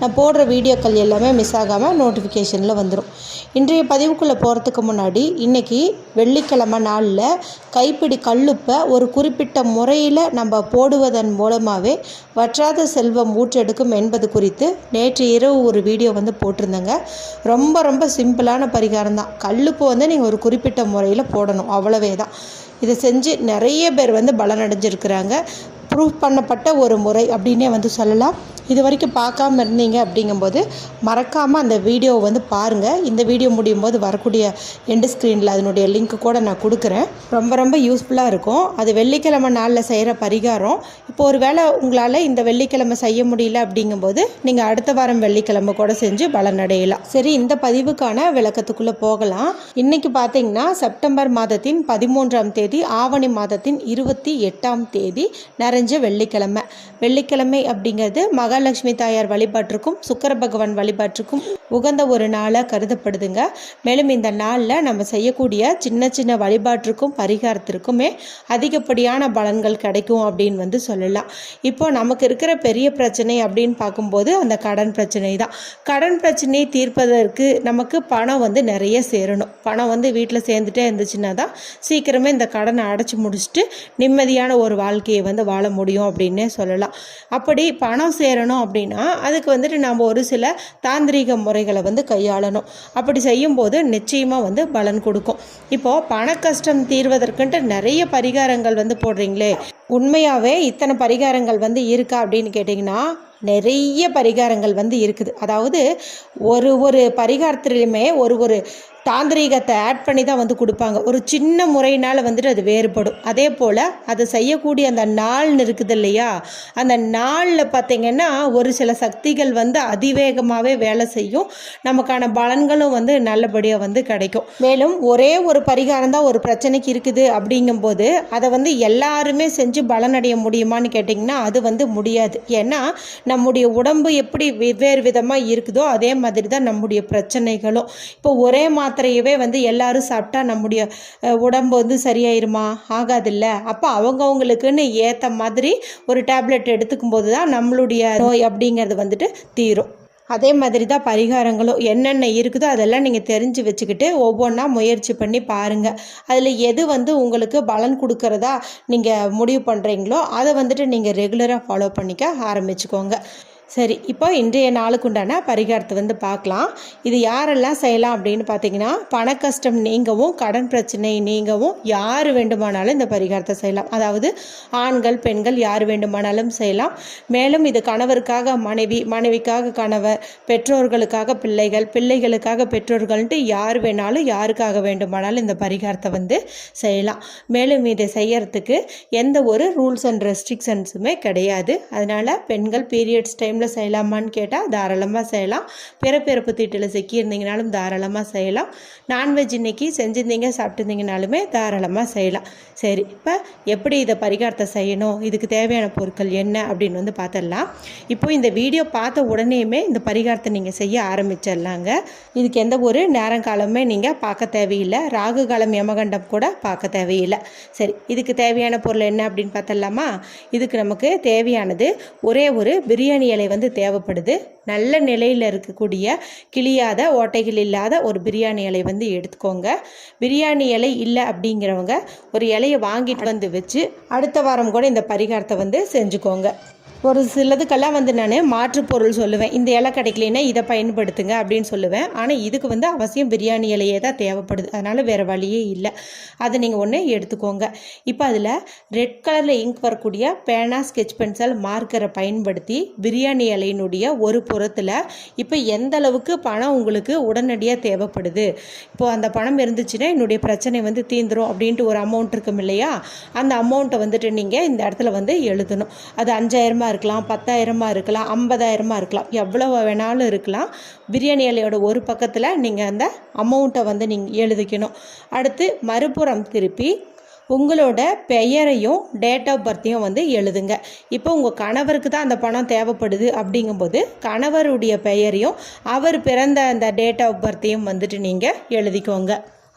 நான் போடுற வீடியோக்கள் எல்லாமே மிஸ் ஆகாமல் நோட்டிஃபிகேஷனில் வந்துடும் இன்றைய பதிவுக்குள்ளே போகிறதுக்கு முன்னாடி இன்றைக்கி வெள்ளிக்கிழமை நாளில் கைப்பிடி கல்லுப்பை ஒரு குறிப்பிட்ட முறையில் நம்ம போடுவதன் மூலமாகவே வற்றாத செல்வம் ஊற்றெடுக்கும் என்பது குறித்து நேற்று இரவு ஒரு வீடியோ வந்து போட்டிருந்தேங்க. ரொம்ப ரொம்ப சிம்பிளான பரிகாரம் தான். கல்லுப்பு வந்து நீங்கள் ஒரு குறிப்பிட்ட முறையில் போடணும். அவ்வளவே தான். இதை செஞ்சு நிறைய பேர் வந்து பலனடைஞ்சிருக்கிறாங்க. ப்ரூஃப் பண்ணப்பட்ட ஒரு முறை அப்படின்னே வந்து சொல்லலாம். இது வரைக்கும் பார்க்காம இருந்தீங்க அப்படிங்கும்போது மறக்காமல் அந்த வீடியோவை வந்து பாருங்கள் இந்த வீடியோ முடியும் போது வரக்கூடிய எண்டு ஸ்க்ரீனில் அதனுடைய லிங்க் கூட நான் கொடுக்குறேன். ரொம்ப ரொம்ப யூஸ்ஃபுல்லாக இருக்கும். அது வெள்ளிக்கிழமை நாளில் செய்கிற பரிகாரம். இப்போ ஒரு வேளை உங்களால் இந்த வெள்ளிக்கிழமை செய்ய முடியல அப்படிங்கும்போது நீங்கள் அடுத்த வாரம் வெள்ளிக்கிழமை கூட செஞ்சு பலனடையலாம் சரி இந்த பதிவுக்கான விளக்கத்துக்குள்ளே போகலாம். இன்னைக்கு பார்த்தீங்கன்னா செப்டம்பர் மாதத்தின் பதிமூன்றாம் தேதி ஆவணி மாதத்தின் இருபத்தி எட்டாம் தேதி நிறைஞ்ச வெள்ளிக்கிழமை. வெள்ளிக்கிழமை அப்படிங்கிறது மகாலட்சுமி தாயார் வழிபாட்டிற்கும் சுக்கர பகவான் வழிபாட்டிற்கும் உகந்த ஒரு நாளாக கருதப்படுதுங்க. மேலும் இந்த நாளில் நம்ம செய்யக்கூடிய சின்ன சின்ன வழிபாட்டிற்கும் பரிகாரத்திற்குமே அதிகப்படியான பலன்கள் கிடைக்கும் அப்படின்னு வந்து சொல்லலாம். இப்போ நமக்கு இருக்கிற பெரிய பிரச்சனை அப்படின்னு பார்க்கும்போது அந்த கடன் பிரச்சனை தான். கடன் பிரச்சனையை தீர்ப்பதற்கு நமக்கு பணம் வந்து நிறைய சேரணும். பணம் வந்து வீட்டில் சேர்ந்துட்டே இருந்துச்சுன்னா தான் சீக்கிரமே இந்த கடனை அடைச்சி முடிச்சுட்டு நிம்மதியான ஒரு வாழ்க்கையை வந்து வாழ முடியும் அப்படின்னே சொல்லலாம். அப்படி பணம் சேரணும் அப்படின்னா அதுக்கு வந்துட்டு நம்ம ஒரு சில தாந்திரீக முறைகளை வந்து கையாளணும். அப்படி செய்யும்போது நிச்சயமாக வந்து பலன் கொடுக்கும். இப்போது பண கஷ்டம் தீர்வதற்குன்ட்டு நிறைய பரிகாரங்கள் வந்து போடுறீங்களே. உண்மையாகவே இத்தனை பரிகாரங்கள் வந்து இருக்கா அப்படின்னு கேட்டிங்கன்னா நிறைய பரிகாரங்கள் வந்து இருக்குது. அதாவது ஒரு ஒரு பரிகாரத்திலையுமே ஒரு ஒரு தாந்திரீகத்தை ஆட் பண்ணி தான் வந்து கொடுப்பாங்க. ஒரு சின்ன முறையினால் வந்துட்டு அது வேறுபடும். அதே போல் அதை செய்யக்கூடிய அந்த நாள்னு இருக்குது இல்லையா? அந்த நாளில் பார்த்திங்கன்னா ஒரு சில சக்திகள் வந்து அதிவேகமாகவே வேலை செய்யும். நமக்கான பலன்களும் வந்து நல்லபடியாக வந்து கிடைக்கும். மேலும் ஒரே ஒரு பரிகாரம் தான் ஒரு பிரச்சனைக்கு இருக்குது அப்படிங்கும்போது அதை வந்து எல்லாருமே செஞ்சு பலனடைய முடியுமான்னு கேட்டிங்கன்னா அது வந்து முடியாது. ஏன்னா நம்முடைய உடம்பு எப்படி வெவ்வேறு விதமாக இருக்குதோ அதே மாதிரி தான் நம்முடைய பிரச்சனைகளும். இப்போ ஒரே மாதிரி மாத்திரையவே வந்து எல்லாரும் சாப்பிட்டா நம்முடைய உடம்பு வந்து சரியாயிருமா? ஆகாதில்ல. அப்போ அவங்கவுங்களுக்குன்னு ஏற்ற மாதிரி ஒரு டேப்லெட் எடுத்துக்கும் போது தான் நம்மளுடைய நோய் அப்படிங்கிறது வந்துட்டு தீரும். அதே மாதிரி தான் பரிகாரங்களும் என்னென்ன இருக்குதோ அதெல்லாம் நீங்கள் தெரிஞ்சு வச்சுக்கிட்டு ஒவ்வொன்றா முயற்சி பண்ணி பாருங்கள் அதில் எது வந்து உங்களுக்கு பலன் கொடுக்குறதா நீங்கள் முடிவு பண்ணுறீங்களோ அதை வந்துட்டு நீங்கள் ரெகுலராக ஃபாலோ பண்ணிக்க ஆரம்பிச்சுக்கோங்க. சரி இப்போ இன்றைய நாளுக்கு உண்டான பரிகாரத்தை வந்து பார்க்கலாம். இது யாரெல்லாம் செய்யலாம் அப்படின்னு பார்த்தீங்கன்னா பண கஷ்டம் நீங்கவும் கடன் பிரச்சனை நீங்கவும் யார் வேண்டுமானாலும் இந்த பரிகாரத்தை செய்யலாம். அதாவது ஆண்கள் பெண்கள் யார் வேண்டுமானாலும் செய்யலாம். மேலும் இது கணவருக்காக மனைவி மனைவிக்காக கணவர் பெற்றோர்களுக்காக பிள்ளைகள் பிள்ளைகளுக்காக பெற்றோர்கள்ன்ட்டு யார் வேணாலும் யாருக்காக வேண்டுமானாலும் இந்த பரிகாரத்தை வந்து செய்யலாம். மேலும் இதை செய்யறதுக்கு எந்த ஒரு ரூல்ஸ் அண்ட் ரெஸ்ட்ரிக்ஷன்ஸுமே கிடையாது. அதனால் பெண்கள் பீரியட்ஸ் டைம் டைமில் செய்யலாமான்னு கேட்டால் தாராளமாக செய்யலாம். பிறப்பிறப்பு தீட்டில் சிக்கியிருந்தீங்கனாலும் தாராளமாக செய்யலாம். நான்வெஜ் இன்னைக்கு செஞ்சிருந்தீங்க சாப்பிட்டுருந்தீங்கனாலுமே தாராளமாக செய்யலாம். சரி இப்போ எப்படி இதை பரிகாரத்தை செய்யணும்? இதுக்கு தேவையான பொருட்கள் என்ன? அப்படின்னு வந்து பார்த்துடலாம் இப்போ இந்த வீடியோ பார்த்த உடனேயுமே இந்த பரிகாரத்தை நீங்கள் செய்ய ஆரம்பிச்சிடலாங்க. இதுக்கு எந்த ஒரு நேரங்காலமே நீங்கள் பார்க்க தேவையில்லை. ராகு காலம் யமகண்டம் கூட பார்க்க தேவையில்லை. சரி இதுக்கு தேவையான பொருள் என்ன அப்படின்னு பார்த்தலாமா இதுக்கு நமக்கு தேவையானது ஒரே ஒரு பிரியாணி இலை வந்து தேவைப்படுது. நல்ல நிலையில் இருக்கக்கூடிய கிளியாத ஓட்டைகள் இல்லாத ஒரு பிரியாணி இலை வந்து எடுத்துக்கோங்க. பிரியாணி இலை இல்லை அப்படிங்கிறவங்க ஒரு இலையை வாங்கிட்டு வந்து வச்சு அடுத்த வாரம் கூட இந்த பரிகாரத்தை வந்து செஞ்சுக்கோங்க. ஒரு சிலதுக்கெல்லாம் வந்து நான் மாற்று பொருள் சொல்லுவேன். இந்த இலை கிடைக்கலனா இதை பயன்படுத்துங்க அப்படின்னு சொல்லுவேன். ஆனால் இதுக்கு வந்து அவசியம் பிரியாணி இலையே தான் தேவைப்படுது. அதனால் வேறு வழியே இல்லை. அதை நீங்கள் ஒன்று எடுத்துக்கோங்க. இப்போ அதில் ரெட் கலரில் இங்க் வரக்கூடிய பேனா ஸ்கெட்ச் பென்சில் மார்க்கரை பயன்படுத்தி பிரியாணி இலையினுடைய ஒரு புறத்தில் இப்போ எந்த அளவுக்கு பணம் உங்களுக்கு உடனடியாக தேவைப்படுது? இப்போது அந்த பணம் இருந்துச்சுன்னா என்னுடைய பிரச்சனை வந்து தீந்துரும் அப்படின்ட்டு ஒரு அமௌண்ட் இருக்கும் இல்லையா? அந்த அமௌண்ட்டை வந்துட்டு நீங்கள் இந்த இடத்துல வந்து எழுதணும். அது அஞ்சாயிரமா இருக்கலாம் பத்தாயிரமா இருக்கலாம் ஐம்பதாயிரமா இருக்கலாம் எவ்வளோ வேணாலும் இருக்கலாம். பிரியாணி இலையோட ஒரு பக்கத்தில் நீங்கள் அந்த அமௌண்ட்டை வந்து நீங்கள் எழுதிக்கணும். அடுத்து மறுபுறம் திருப்பி உங்களோட பெயரையும் டேட் ஆஃப் பர்த்தையும் வந்து எழுதுங்க. இப்போ உங்கள் கணவருக்கு தான் அந்த பணம் தேவைப்படுது அப்படிங்கும்போது கணவருடைய பெயரையும் அவர் பிறந்த அந்த டேட் ஆஃப் பர்த்தையும் வந்துட்டு நீங்கள் எழுதிக்கோங்க.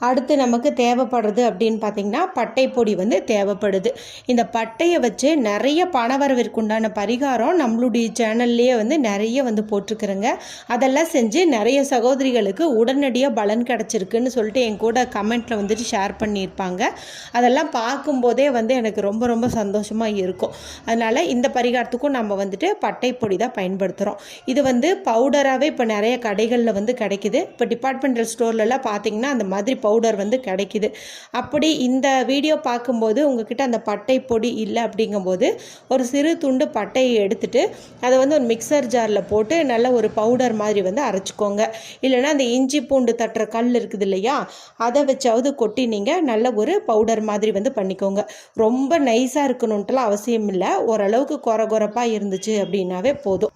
அடுத்து நமக்கு தேவைப்படுறது அப்படின்னு பார்த்தீங்கன்னா பட்டை பொடி வந்து தேவைப்படுது. இந்த பட்டையை வச்சு நிறைய பணவரவிற்குண்டான பரிகாரம் நம்மளுடைய சேனல்லையே வந்து நிறைய வந்து போட்டிருக்கிறேங்க. அதெல்லாம் செஞ்சு நிறைய சகோதரிகளுக்கு உடனடியாக பலன் கிடச்சிருக்குன்னு சொல்லிட்டு என் கூட கமெண்ட்டில் வந்துட்டு ஷேர் பண்ணியிருப்பாங்க. அதெல்லாம் பார்க்கும்போதே வந்து எனக்கு ரொம்ப ரொம்ப சந்தோஷமாக இருக்கும். அதனால் இந்த பரிகாரத்துக்கும் நம்ம வந்துட்டு பட்டை பொடி தான் பயன்படுத்துகிறோம் இது வந்து பவுடராகவே இப்போ நிறைய கடைகளில் வந்து கிடைக்குது. இப்போ டிபார்ட்மெண்டல் ஸ்டோர்லலாம் பார்த்தீங்கன்னா அந்த மாதிரி பவுடர் பவுடர் வந்து கிடைக்குது. அப்படி இந்த வீடியோ பார்க்கும்போது உங்ககிட்ட அந்த பட்டை பொடி இல்லை அப்படிங்கும்போது ஒரு சிறு துண்டு பட்டையை எடுத்துட்டு அதை வந்து ஒரு மிக்சர் ஜாரில் போட்டு நல்ல ஒரு பவுடர் மாதிரி வந்து அரைச்சிக்கோங்க. இல்லைன்னா அந்த இஞ்சி பூண்டு தட்டுற கல் இருக்குது இல்லையா? அதை வச்சாவது கொட்டி நீங்கள் நல்ல ஒரு பவுடர் மாதிரி வந்து பண்ணிக்கோங்க. ரொம்ப நைஸாக இருக்கணுன்ட்டுலாம் அவசியம் இல்லை. ஓரளவுக்கு குறை குறைப்பாக இருந்துச்சு அப்படின்னாவே போதும்.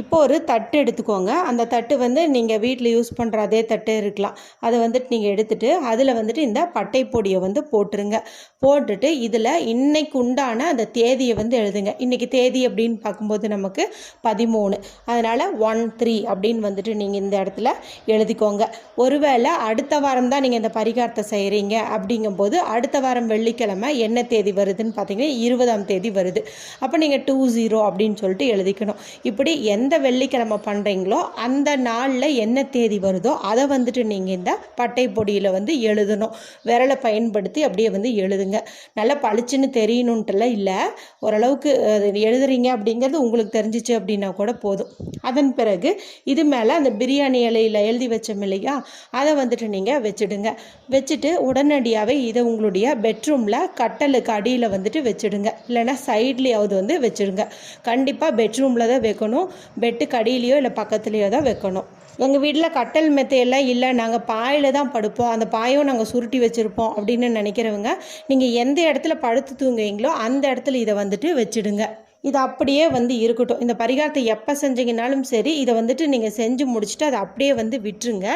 இப்போ ஒரு தட்டு எடுத்துக்கோங்க. அந்த தட்டு வந்து நீங்கள் வீட்டில் யூஸ் பண்ணுற அதே தட்டு இருக்கலாம். அதை வந்துட்டு நீங்கள் எடுத்துகிட்டு அதில் வந்துட்டு இந்த பட்டை பொடியை வந்து போட்டுருங்க. போட்டுட்டு இதில் இன்னைக்கு உண்டான அந்த தேதியை வந்து எழுதுங்க. இன்றைக்கி தேதி அப்படின்னு பார்க்கும்போது நமக்கு பதிமூணு. அதனால் ஒன் த்ரீ அப்படின்னு வந்துட்டு நீங்கள் இந்த இடத்துல எழுதிக்கோங்க. ஒருவேளை அடுத்த வாரம் தான் நீங்கள் இந்த பரிகாரத்தை செய்கிறீங்க அப்படிங்கும்போது அடுத்த வாரம் வெள்ளிக்கிழமை என்ன தேதி வருதுன்னு பார்த்தீங்கன்னா இருபதாம் தேதி வருது. அப்போ நீங்கள் டூ ஜீரோ அப்படின்னு சொல்லிட்டு எழுதிக்கணும். இப்படி எந்த எந்த வெள்ளிக்கிழமை பண்ணுறீங்களோ அந்த நாளில் என்ன தேதி வருதோ அதை வந்துட்டு நீங்கள் இந்த பட்டை பொடியில் வந்து எழுதணும். விரலை பயன்படுத்தி அப்படியே வந்து எழுதுங்க. நல்லா பளிச்சுன்னு தெரியணுன்ட்டுலாம் இல்லை. ஓரளவுக்கு அது எழுதுறீங்க அப்படிங்கிறது உங்களுக்கு தெரிஞ்சிச்சு அப்படின்னா கூட போதும். அதன் பிறகு இது மேலே அந்த பிரியாணி இலையில் எழுதி வச்சோம் இல்லையா? அதை வந்துட்டு நீங்கள் வச்சுடுங்க. வச்சுட்டு உடனடியாகவே இதை உங்களுடைய பெட்ரூமில் கட்டலுக்கு அடியில் வந்துட்டு வச்சுடுங்க. இல்லைன்னா சைட்லேயாவது வந்து வச்சுடுங்க. கண்டிப்பாக பெட்ரூமில் தான் வைக்கணும். பெட்டுக்கு அடியிலையோ இல்லை பக்கத்துலேயோ தான் வைக்கணும். எங்கள் வீட்டில் கட்டல் மெத்தையெல்லாம் இல்லை. நாங்கள் பாயில் தான் படுப்போம். அந்த பாயும் நாங்கள் சுருட்டி வச்சுருப்போம் அப்படின்னு நினைக்கிறவங்க நீங்கள் எந்த இடத்துல படுத்து தூங்குவீங்களோ அந்த இடத்துல இதை வந்துட்டு வச்சுடுங்க. இது அப்படியே வந்து இருக்கட்டும். இந்த பரிகாரத்தை எப்போ செஞ்சீங்கனாலும் சரி இதை வந்துட்டு நீங்கள் செஞ்சு முடிச்சுட்டு அதை அப்படியே வந்து விட்டுருங்க.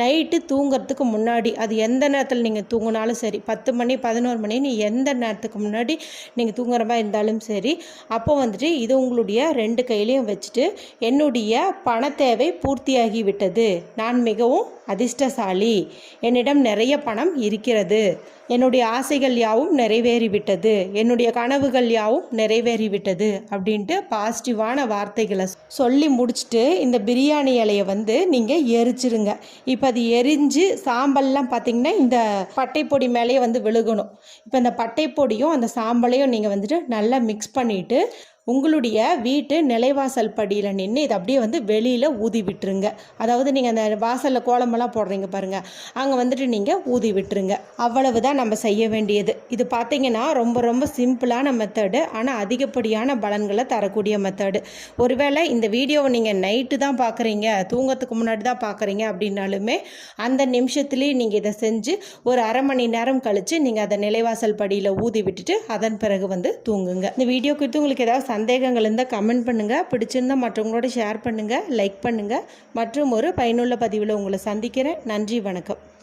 நைட்டு தூங்கிறதுக்கு முன்னாடி அது எந்த நேரத்தில் நீங்கள் தூங்கினாலும் சரி பத்து மணி பதினோரு மணி நீ எந்த நேரத்துக்கு முன்னாடி நீங்கள் தூங்குற மாதிரி இருந்தாலும் சரி அப்போ வந்துட்டு இது உங்களுடைய ரெண்டு கையிலையும் வச்சுட்டு என்னுடைய பண தேவை பூர்த்தியாகி விட்டது நான் மிகவும் அதிர்ஷ்டசாலி. என்னிடம் நிறைய பணம் இருக்கிறது. என்னுடைய ஆசைகள் யாவும் நிறைவேறிவிட்டது. என்னுடைய கனவுகள் யாவும் நிறைவேறிவிட்டது அப்படின்ட்டு பாசிட்டிவான வார்த்தைகளை சொல்லி முடிச்சுட்டு இந்த பிரியாணி இலையை வந்து நீங்கள் எரிச்சிருங்க. இப்போ அது எரிஞ்சு சாம்பல்லாம் பார்த்தீங்கன்னா இந்த பட்டைப்பொடி மேலேயே வந்து விழுகணும். இப்போ இந்த பட்டைப்பொடியும் அந்த சாம்பலையும் நீங்கள் வந்துட்டு நல்லா மிக்ஸ் பண்ணிவிட்டு உங்களுடைய வீட்டு நிலைவாசல் படியில் நின்று இதை அப்படியே வந்து வெளியில் ஊதி விட்டுருங்க. அதாவது நீங்கள் அந்த வாசலில் கோலமெல்லாம் போடுறீங்க பாருங்கள் அங்கே வந்துட்டு நீங்கள் ஊதி விட்டுருங்க. அவ்வளவு தான் நம்ம செய்ய வேண்டியது. இது பார்த்தீங்கன்னா ரொம்ப ரொம்ப சிம்பிளான மெத்தடு ஆனால் அதிகப்படியான பலன்களை தரக்கூடிய மெத்தடு ஒருவேளை இந்த வீடியோவை நீங்கள் நைட்டு தான் பார்க்குறீங்க தூங்கத்துக்கு முன்னாடி தான் பார்க்குறீங்க அப்படின்னாலுமே அந்த நிமிஷத்துலேயே நீங்கள் இதை செஞ்சு ஒரு அரை மணி நேரம் கழித்து நீங்கள் அதை நிலைவாசல் படியில் ஊதி விட்டுட்டு அதன் பிறகு வந்து தூங்குங்க. இந்த வீடியோ குறித்து உங்களுக்கு ஏதாவது சந்தேகங்கள் இருந்தால் கமெண்ட் பண்ணுங்கள் பிடிச்சிருந்தால் மற்றவங்களோட ஷேர் பண்ணுங்கள் லைக் பண்ணுங்கள் மற்றும் ஒரு பயனுள்ள பதிவில் உங்களை சந்திக்கிறேன். நன்றி வணக்கம்.